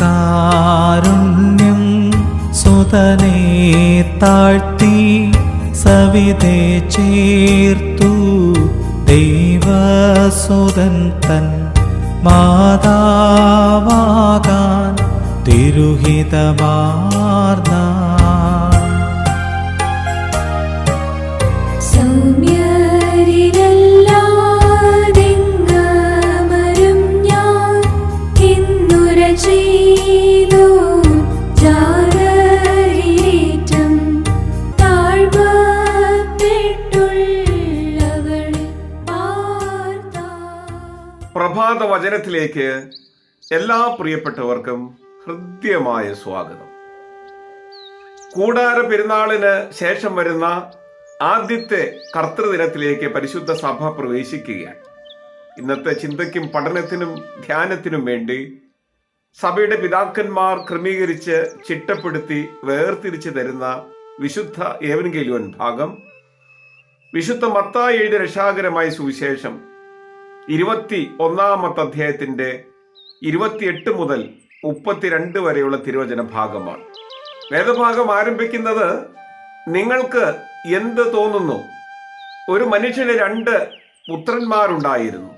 കാരുണ്യം സുതനെ താഴ്ത്തി സവിതേ ചേർത്തു. ദൈവസുതൻ തൻ മാതാവാകാൻ തിരുഹിതമാർന്ന പ്രഭാത വചനത്തിലേക്ക് എല്ലാ പ്രിയപ്പെട്ടവർക്കും ഹൃദ്യമായ സ്വാഗതം. കൂടാര പെരുന്നാളിന് ശേഷം വരുന്ന ആദ്യത്തെ കർത്തൃദിനത്തിലേക്ക് പരിശുദ്ധ സഭ പ്രവേശിക്കുകയാണ്. ഇന്നത്തെ ചിന്തയ്ക്കും പഠനത്തിനും ധ്യാനത്തിനും വേണ്ടി സഭയുടെ പിതാക്കന്മാർ ക്രമീകരിച്ച് ചിട്ടപ്പെടുത്തി വേർതിരിച്ചു തരുന്ന വിശുദ്ധ ഏവൻകേലുവൻ ഭാഗം വിശുദ്ധ മത്തായി എഴുതിയ രക്ഷാകരമായ സുവിശേഷം ഇരുപത്തി ഒന്നാമത്തെ അധ്യായത്തിന്റെ ഇരുപത്തിയെട്ട് മുതൽ മുപ്പത്തിരണ്ട് വരെയുള്ള തിരുവചന ഭാഗമാണ്. വേദഭാഗം ആരംഭിക്കുന്നത് നിങ്ങൾക്ക് എന്ത് തോന്നുന്നു? ഒരു മനുഷ്യന് രണ്ട് പുത്രന്മാരുണ്ടായിരുന്നു.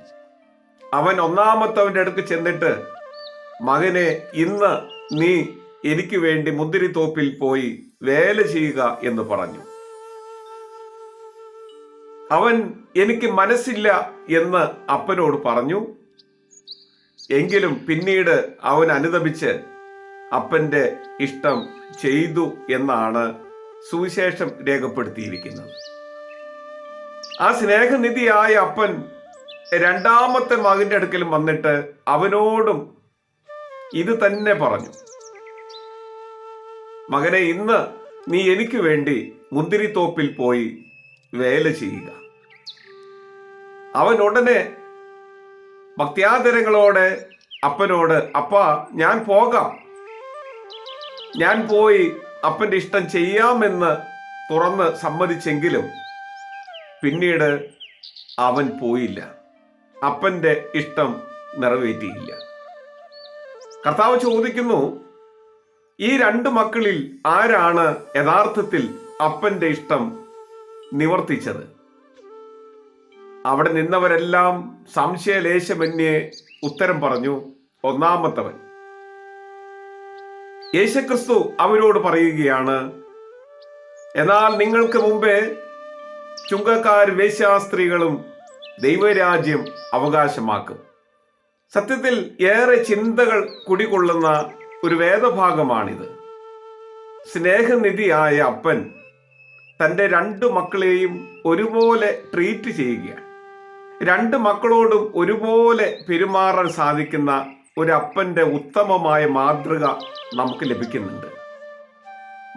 അവൻ ഒന്നാമത്തവന്റെ അടുത്ത് ചെന്നിട്ട് മകനെ ഇന്ന് നീ എനിക്ക് വേണ്ടി മുന്തിരിത്തോപ്പിൽ പോയി വേല ചെയ്യുക എന്ന് പറഞ്ഞു. അവൻ എനിക്ക് മനസ്സില്ല എന്ന് അപ്പനോട് പറഞ്ഞു. എങ്കിലും പിന്നീട് അവൻ അനുദപിച്ച് അപ്പന്റെ ഇഷ്ടം ചെയ്തു എന്നാണ് സുവിശേഷം രേഖപ്പെടുത്തിയിരിക്കുന്നത്. ആ സ്നേഹനിധിയായ അപ്പൻ രണ്ടാമത്തെ മകന്റെ അടുക്കലും വന്നിട്ട് അവനോടും ഇത് തന്നെ പറഞ്ഞു. മകനെ ഇന്ന് നീ എനിക്ക് വേണ്ടി മുന്തിരിത്തോപ്പിൽ പോയി വേല ചെയ്യുക. അവൻ ഉടനെ ഭക്ത്യാദരങ്ങളോടെ അപ്പനോട് അപ്പ ഞാൻ പോകാം. ഞാൻ പോയി അപ്പന്റെ ഇഷ്ടം ചെയ്യാമെന്ന് തുറന്ന് സമ്മതിച്ചെങ്കിലും പിന്നീട് അവൻ പോയില്ല. അപ്പന്റെ ഇഷ്ടം നിറവേറ്റിയില്ല. കർത്താവ് ചോദിക്കുന്നു ഈ രണ്ട് മക്കളിൽ ആരാണ് യഥാർത്ഥത്തിൽ അപ്പന്റെ ഇഷ്ടം നിവർത്തിച്ചത്? അവിടെ നിന്നവരെല്ലാം സംശയലേശമന്യേ ഉത്തരം പറഞ്ഞു. ഒന്നാമത്തവൻ യേശുക്രിസ്തു അവരോട് പറയുകയാണ് എന്നാൽ നിങ്ങൾക്ക് മുമ്പേ ചുങ്കക്കാർ വേശ്യാസ്ത്രീകളും ദൈവരാജ്യം അവകാശമാക്കും. സത്യത്തിൽ ഏറെ ചിന്തകൾ കുടികൊള്ളുന്ന ഒരു വേദഭാഗമാണിത്. സ്നേഹനിധിയായ അപ്പൻ തന്റെ രണ്ടു മക്കളെയും ഒരുപോലെ ട്രീറ്റ് ചെയ്യുകയാണ്. രണ്ട് മക്കളോടും ഒരുപോലെ പെരുമാറാൻ സാധിക്കുന്ന ഒരു ഉത്തമമായ മാതൃക നമുക്ക് ലഭിക്കുന്നുണ്ട്.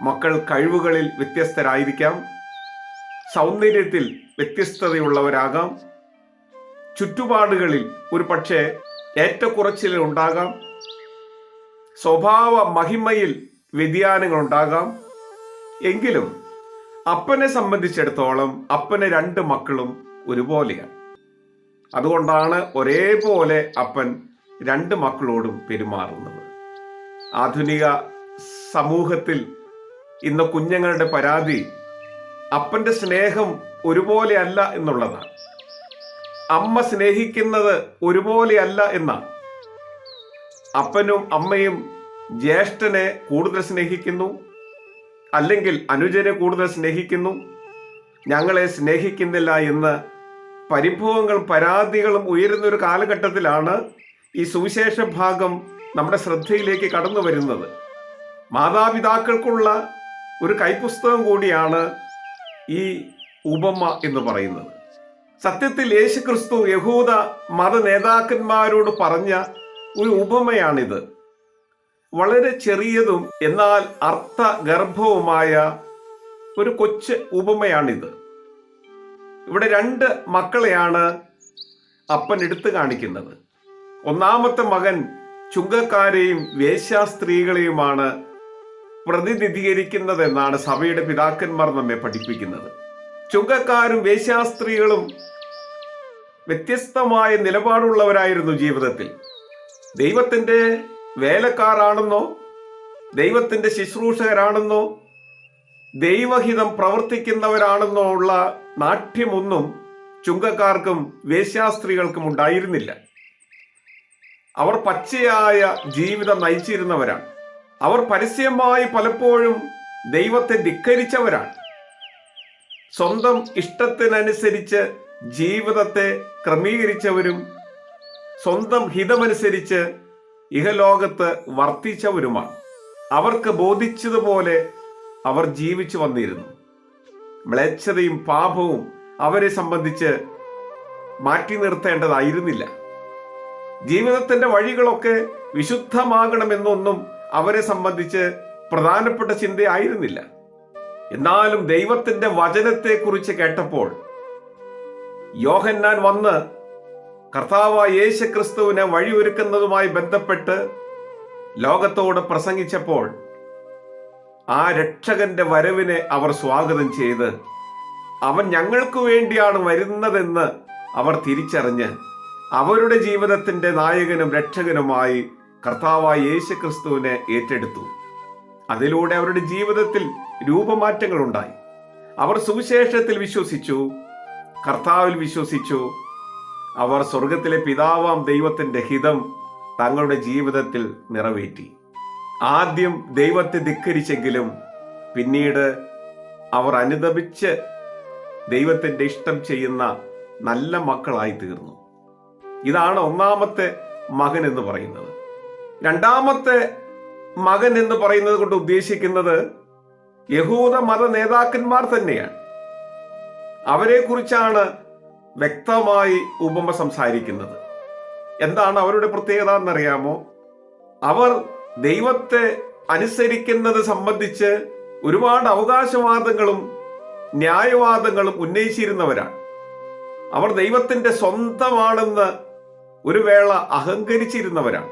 മക്കൾ കഴിവുകളിൽ വ്യത്യസ്തരായിരിക്കാം. സൗന്ദര്യത്തിൽ വ്യത്യസ്തതയുള്ളവരാകാം. ചുറ്റുപാടുകളിൽ ഒരു പക്ഷേ ഏറ്റക്കുറച്ചിൽ ഉണ്ടാകാം. സ്വഭാവ മഹിമയിൽ വ്യതിയാനങ്ങൾ ഉണ്ടാകാം. എങ്കിലും അപ്പനെ സംബന്ധിച്ചിടത്തോളം അപ്പനെ രണ്ട് മക്കളും ഒരുപോലെയാണ്. അതുകൊണ്ടാണ് ഒരേപോലെ അപ്പൻ രണ്ട് മക്കളോടും പെരുമാറുന്നത്. ആധുനിക സമൂഹത്തിൽ ഇന്ന് കുഞ്ഞുങ്ങളുടെ പരാതി അപ്പന്റെ സ്നേഹം ഒരുപോലെയല്ല എന്നുള്ളതാണ്. അമ്മ സ്നേഹിക്കുന്നത് ഒരുപോലെയല്ല എന്നാണ്. അപ്പനും അമ്മയും ജ്യേഷ്ഠനെ കൂടുതൽ സ്നേഹിക്കുന്നു അല്ലെങ്കിൽ അനുജനെ കൂടുതൽ സ്നേഹിക്കുന്നു ഞങ്ങളെ സ്നേഹിക്കുന്നില്ല എന്ന് പരിഭവങ്ങൾ പരാതികളും ഉയരുന്ന ഒരു കാലഘട്ടത്തിലാണ് ഈ സുവിശേഷ ഭാഗം നമ്മുടെ ശ്രദ്ധയിലേക്ക് കടന്നു വരുന്നത്. മാതാപിതാക്കൾക്കുള്ള ഒരു കൈപുസ്തകം കൂടിയാണ് ഈ ഉപമ എന്ന് പറയുന്നത്. സത്യത്തിൽ യേശു ക്രിസ്തു യഹൂദ മത നേതാക്കന്മാരോട് പറഞ്ഞ ഒരു ഉപമയാണിത്. വളരെ ചെറിയതും എന്നാൽ അർത്ഥഗർഭവുമായ ഒരു കൊച്ചു ഉപമയാണിത്. ഇവിടെ രണ്ട് മക്കളെയാണ് അപ്പൻ എടുത്തു കാണിക്കുന്നത്. ഒന്നാമത്തെ മകൻ ചുങ്കക്കാരെയും വേശ്യാസ്ത്രീകളെയുമാണ് പ്രതിനിധീകരിക്കുന്നത് എന്നാണ് സഭയുടെ പിതാക്കന്മാർ നമ്മെ പഠിപ്പിക്കുന്നത്. ചുങ്കക്കാരും വേശ്യാസ്ത്രീകളും വ്യത്യസ്തമായ നിലപാടുള്ളവരായിരുന്നു ജീവിതത്തിൽ. ദൈവത്തിന്റെ വേലക്കാരാണെന്നോ ദൈവത്തിന്റെ ശുശ്രൂഷകരാണെന്നോ ദൈവഹിതം പ്രവർത്തിക്കുന്നവരാണെന്നുള്ള നാട്യമൊന്നും ചുങ്കക്കാർക്കും വേശ്യാസ്ത്രീകൾക്കും ഉണ്ടായിരുന്നില്ല. അവർ പച്ചയായ ജീവിതം നയിച്ചിരുന്നവരാണ്. അവർ പരസ്യമായി പലപ്പോഴും ദൈവത്തെ ധിക്കരിച്ചവരാണ്. സ്വന്തം ഇഷ്ടത്തിനനുസരിച്ച് ജീവിതത്തെ ക്രമീകരിച്ചവരും സ്വന്തം ഹിതമനുസരിച്ച് ഇഹലോകത്ത് വർത്തിച്ചവരുമാണ്. അവർക്ക് ബോധിച്ചതുപോലെ അവർ ജീവിച്ചു വന്നിരുന്നു. മ്ലേച്ഛതയും പാപവും അവരെ സംബന്ധിച്ച് മാറ്റി നിർത്തേണ്ടതായിരുന്നില്ല. ജീവിതത്തിന്റെ വഴികളൊക്കെ വിശുദ്ധമാകണമെന്നൊന്നും അവരെ സംബന്ധിച്ച് പ്രധാനപ്പെട്ട ചിന്തയായിരുന്നില്ല. എന്നാലും ദൈവത്തിന്റെ വചനത്തെക്കുറിച്ച് കേട്ടപ്പോൾ യോഹന്നാൻ വന്ന് കർത്താവായ യേശു ക്രിസ്തുവിനെ വഴിയൊരുക്കുന്നതുമായി ബന്ധപ്പെട്ട് ലോകത്തോട് പ്രസംഗിച്ചപ്പോൾ ആ രക്ഷകന്റെ വരവിനെ അവർ സ്വാഗതം ചെയ്ത് അവൻ ഞങ്ങൾക്ക് വേണ്ടിയാണ് വരുന്നതെന്ന് അവർ തിരിച്ചറിഞ്ഞ് അവരുടെ ജീവിതത്തിന്റെ നായകനും രക്ഷകനുമായി കർത്താവായ യേശു ക്രിസ്തുവിനെ ഏറ്റെടുത്തു. അതിലൂടെ അവരുടെ ജീവിതത്തിൽ രൂപമാറ്റങ്ങൾ ഉണ്ടായി. അവർ സുവിശേഷത്തിൽ വിശ്വസിച്ചു കർത്താവിൽ വിശ്വസിച്ചു. അവർ സ്വർഗത്തിലെ പിതാവാം ദൈവത്തിന്റെ ഹിതം തങ്ങളുടെ ജീവിതത്തിൽ നിറവേറ്റി. ആദ്യം ദൈവത്തെ ധിക്കരിച്ചെങ്കിലും പിന്നീട് അവർ അനുദപിച്ച് ദൈവത്തിന്റെ ഇഷ്ടം ചെയ്യുന്ന നല്ല മക്കളായി തീർന്നു. ഇതാണ് ഒന്നാമത്തെ മകൻ എന്ന് പറയുന്നത്. രണ്ടാമത്തെ മകൻ എന്ന് പറയുന്നത് കൊണ്ട് ഉദ്ദേശിക്കുന്നത് യഹൂദ മത നേതാക്കന്മാർ തന്നെയാണ്. അവരെ കുറിച്ചാണ് വ്യക്തമായി ഉപമ സംസാരിക്കുന്നത്. എന്താണ് അവരുടെ പ്രത്യേകത എന്നറിയാമോ? അവർ ദൈവത്തെ അനുസരിക്കുന്നത് സംബന്ധിച്ച് ഒരുപാട് അവകാശവാദങ്ങളും ന്യായവാദങ്ങളും ഉന്നയിച്ചിരുന്നവരാണ്. അവർ ദൈവത്തിന്റെ സ്വന്തമാണെന്ന് ഒരു വേള അഹങ്കരിച്ചിരുന്നവരാണ്.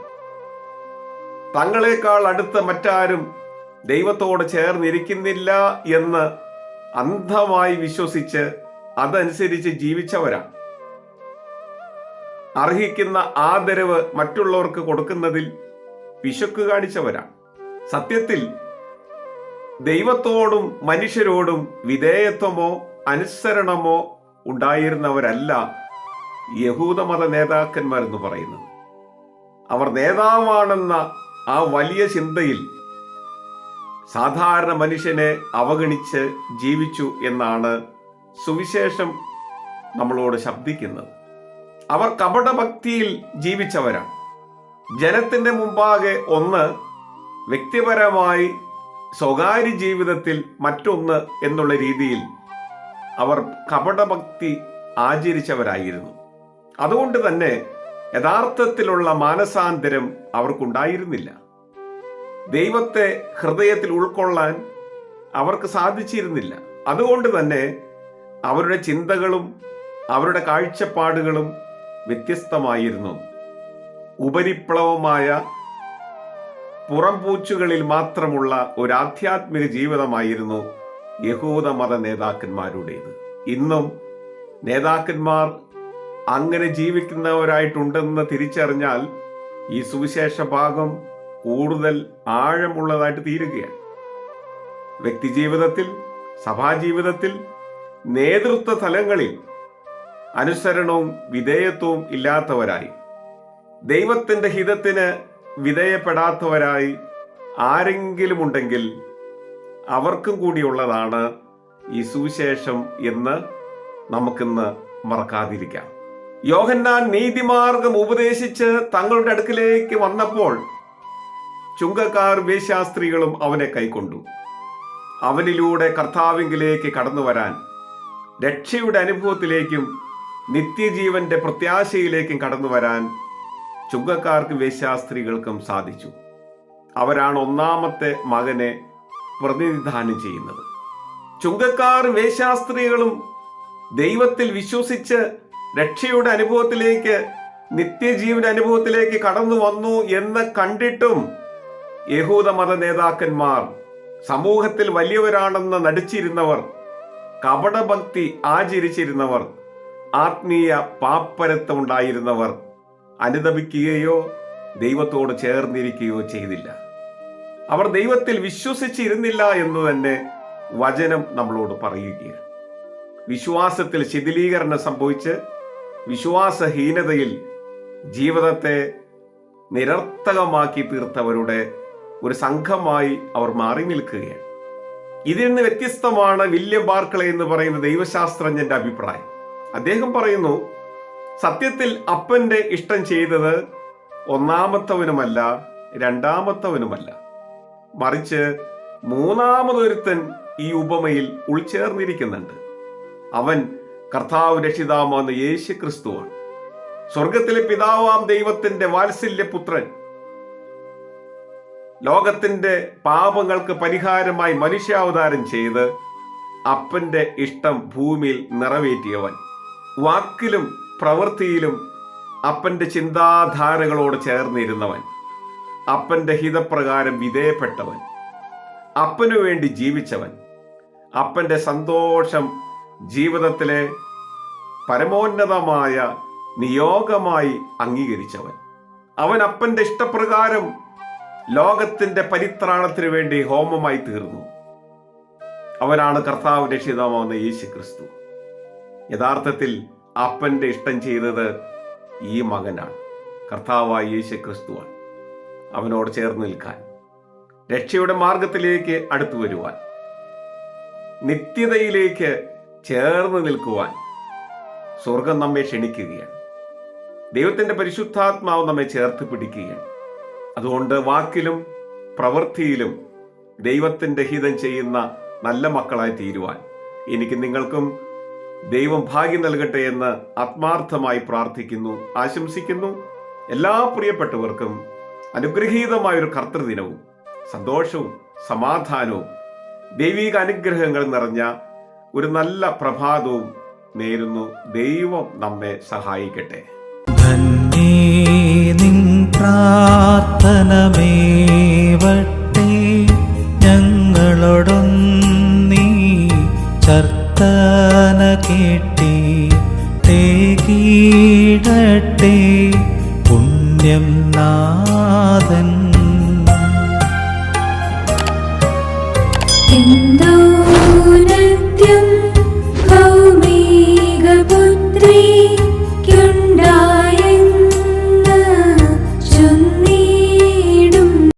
തങ്ങളെക്കാൾ അടുത്ത മറ്റാരും ദൈവത്തോട് ചേർന്നിരിക്കുന്നില്ല എന്ന് അന്ധമായി വിശ്വസിച്ച് അതനുസരിച്ച് ജീവിച്ചവരാണ്. അർഹിക്കുന്ന ആദരവ് മറ്റുള്ളവർക്ക് കൊടുക്കുന്നതിൽ പിശുക്ക് കാണിച്ചവരാണ്. സത്യത്തിൽ ദൈവത്തോടും മനുഷ്യരോടും വിധേയത്വമോ അനുസരണമോ ഉണ്ടായിരുന്നവരല്ല യഹൂദമത നേതാക്കന്മാരെന്ന് പറയുന്നത്. അവർ നേതാവാണെന്ന ആ വലിയ ചിന്തയിൽ സാധാരണ മനുഷ്യനെ അവഗണിച്ച് ജീവിച്ചു എന്നാണ് സുവിശേഷം നമ്മളോട് ശബ്ദിക്കുന്നത്. അവർ കപടഭക്തിയിൽ ജീവിച്ചവരാണ്. ജനത്തിന്റെ മുമ്പാകെ ഒന്ന് വ്യക്തിപരമായി സ്വകാര്യ ജീവിതത്തിൽ മറ്റൊന്ന് എന്നുള്ള രീതിയിൽ അവർ കപടഭക്തി ആചരിച്ചവരായിരുന്നു. അതുകൊണ്ട് തന്നെ യഥാർത്ഥത്തിലുള്ള മാനസാന്തരം അവർക്കുണ്ടായിരുന്നില്ല. ദൈവത്തെ ഹൃദയത്തിൽ ഉൾക്കൊള്ളാൻ അവർക്ക് സാധിച്ചിരുന്നില്ല. അതുകൊണ്ട് തന്നെ അവരുടെ ചിന്തകളും അവരുടെ കാഴ്ചപ്പാടുകളും വ്യത്യസ്തമായിരുന്നു. ഉപരിപ്ലവമായ പുറംപൂച്ചുകളിൽ മാത്രമുള്ള ഒരു ആധ്യാത്മിക ജീവിതമായിരുന്നു യഹൂദ മത നേതാക്കന്മാരുടേത്. ഇന്നും നേതാക്കന്മാർ അങ്ങനെ ജീവിക്കുന്നവരായിട്ടുണ്ടെന്ന് തിരിച്ചറിഞ്ഞാൽ ഈ സുവിശേഷ ഭാഗം കൂടുതൽ ആഴമുള്ളതായിട്ട് തീരുകയാണ്. വ്യക്തിജീവിതത്തിൽ സഭാജീവിതത്തിൽ നേതൃത്വ തലങ്ങളിൽ അനുസരണവും വിധേയത്വവും ഇല്ലാത്തവരായി ദൈവത്തിന്റെ ഹിതത്തിന് വിധേയപ്പെടാത്തവരായി ആരെങ്കിലും ഉണ്ടെങ്കിൽ അവർക്കും കൂടിയുള്ളതാണ് ഈ സുവിശേഷം എന്ന് നമുക്കിന്ന് മറക്കാതിരിക്കാം. യോഹന്നാൻ നീതിമാർഗം ഉപദേശിച്ച് തങ്ങളുടെ അടുക്കിലേക്ക് വന്നപ്പോൾ ചുങ്കക്കാർ വേശ്യാസ്ത്രീകളും അവനെ കൈക്കൊണ്ടു. അവനിലൂടെ കർത്താവിങ്കിലേക്ക് കടന്നു വരാൻ രക്ഷയുടെ അനുഭവത്തിലേക്കും നിത്യജീവന്റെ പ്രത്യാശയിലേക്കും കടന്നു വരാൻ ചുങ്കക്കാർക്കും വേശ്യാസ്ത്രീകൾക്കും സാധിച്ചു. അവരാണ് ഒന്നാമത്തെ മകനെ പ്രതിനിധാനം ചെയ്യുന്നത്. ചുങ്കക്കാർ വേശ്യാസ്ത്രീകളും ദൈവത്തിൽ വിശ്വസിച്ച് രക്ഷയുടെ അനുഭവത്തിലേക്ക് നിത്യജീവൻ അനുഭവത്തിലേക്ക് കടന്നു വന്നു എന്ന് കണ്ടിട്ടും യഹൂദ മത നേതാക്കന്മാർ സമൂഹത്തിൽ വലിയവരാണെന്ന് നടിച്ചിരുന്നവർ കപടഭക്തി ആചരിച്ചിരുന്നവർ ആത്മീയ പാപ്പരത്വം ഉണ്ടായിരുന്നവർ അനുദപിക്കുകയോ ദൈവത്തോട് ചേർന്നിരിക്കുകയോ ചെയ്തില്ല. അവർ ദൈവത്തിൽ വിശ്വസിച്ചിരുന്നില്ല എന്ന് തന്നെ വചനം നമ്മളോട് പറയുകയാണ്. വിശ്വാസത്തിൽ ശിഥിലീകരണം സംഭവിച്ച് വിശ്വാസഹീനതയിൽ ജീവിതത്തെ നിരർത്ഥകമാക്കി തീർത്തവരുടെ ഒരു സംഘമായി അവർ മാറി നിൽക്കുകയാണ്. ഇതിൽ നിന്ന് വ്യത്യസ്തമാണ് വില്യം ബാർക്കളെ എന്ന് പറയുന്ന ദൈവശാസ്ത്രജ്ഞന്റെ അഭിപ്രായം. അദ്ദേഹം പറയുന്നു സത്യത്തിൽ അപ്പന്റെ ഇഷ്ടം ചെയ്തത് ഒന്നാമത്തവനുമല്ല രണ്ടാമത്തവനുമല്ല. മറിച്ച് മൂന്നാമതൊരുത്തൻ ഈ ഉപമയിൽ ഉൾച്ചേർന്നിരിക്കുന്നുണ്ട്. അവൻ കർത്താവ് രക്ഷിതാമെന്ന് യേശു ക്രിസ്തുവാണ് സ്വർഗത്തിലെ പിതാവാം ദൈവത്തിന്റെ വാത്സല്യപുത്രൻ. ലോകത്തിന്റെ പാപങ്ങൾക്ക് പരിഹാരമായി മനുഷ്യാവതാരം ചെയ്ത് അപ്പന്റെ ഇഷ്ടം ഭൂമിയിൽ നിറവേറ്റിയവൻ. വാക്കിലും പ്രവൃത്തിയിലും അപ്പന്റെ ചിന്താധാരകളോട് ചേർന്നിരുന്നവൻ. അപ്പന്റെ ഹിതപ്രകാരം വിധേയപ്പെട്ടവൻ. അപ്പനു വേണ്ടി ജീവിച്ചവൻ. അപ്പന്റെ സന്തോഷം ജീവിതത്തിലെ പരമോന്നതമായ നിയോഗമായി അംഗീകരിച്ചവൻ. അവൻ അപ്പന്റെ ഇഷ്ടപ്രകാരം ലോകത്തിന്റെ പരിത്രാണത്തിനു വേണ്ടി ഹോമമായി തീർന്നു. അവനാണ് കർത്താവ് രക്ഷിതാവുന്ന യേശു ക്രിസ്തു യഥാർത്ഥത്തിൽ അപ്പന്റെ ഇഷ്ടം ചെയ്തത് ഈ മകനാണ്. കർത്താവായ യേശു ക്രിസ്തുവാണ് അവനോട് ചേർന്ന് നിൽക്കാൻ രക്ഷയുടെ മാർഗത്തിലേക്ക് അടുത്തു വരുവാൻ നിത്യതയിലേക്ക് ചേർന്ന് നിൽക്കുവാൻ സ്വർഗം നമ്മെ ക്ഷണിക്കുകയാണ്. ദൈവത്തിന്റെ പരിശുദ്ധാത്മാവ് നമ്മെ ചേർത്ത് പിടിക്കുകയാണ്. അതുകൊണ്ട് വാക്കിലും പ്രവൃത്തിയിലും ദൈവത്തിന്റെ ഹിതം ചെയ്യുന്ന നല്ല മക്കളായി തീരുവാൻ എനിക്ക് നിങ്ങൾക്കും ദൈവം ഭാഗ്യം നൽകട്ടെ എന്ന് ആത്മാർത്ഥമായി പ്രാർത്ഥിക്കുന്നു ആശംസിക്കുന്നു. എല്ലാ പ്രിയപ്പെട്ടവർക്കും അനുഗ്രഹീതമായ ഒരു കർത്തൃദിനവും സന്തോഷവും സമാധാനവും ദൈവിക അനുഗ്രഹങ്ങൾ നിറഞ്ഞ ഒരു നല്ല പ്രഭാതവും നേരുന്നു. ദൈവം നമ്മെ സഹായിക്കട്ടെ. പ്രാർത്ഥനമേവട്ടെ. ഞങ്ങളോടൊന്നീ ചർത്തന കേട്ടി തേകീടട്ടെ പുണ്യം നാഥൻ. എന്തോ നിത്യം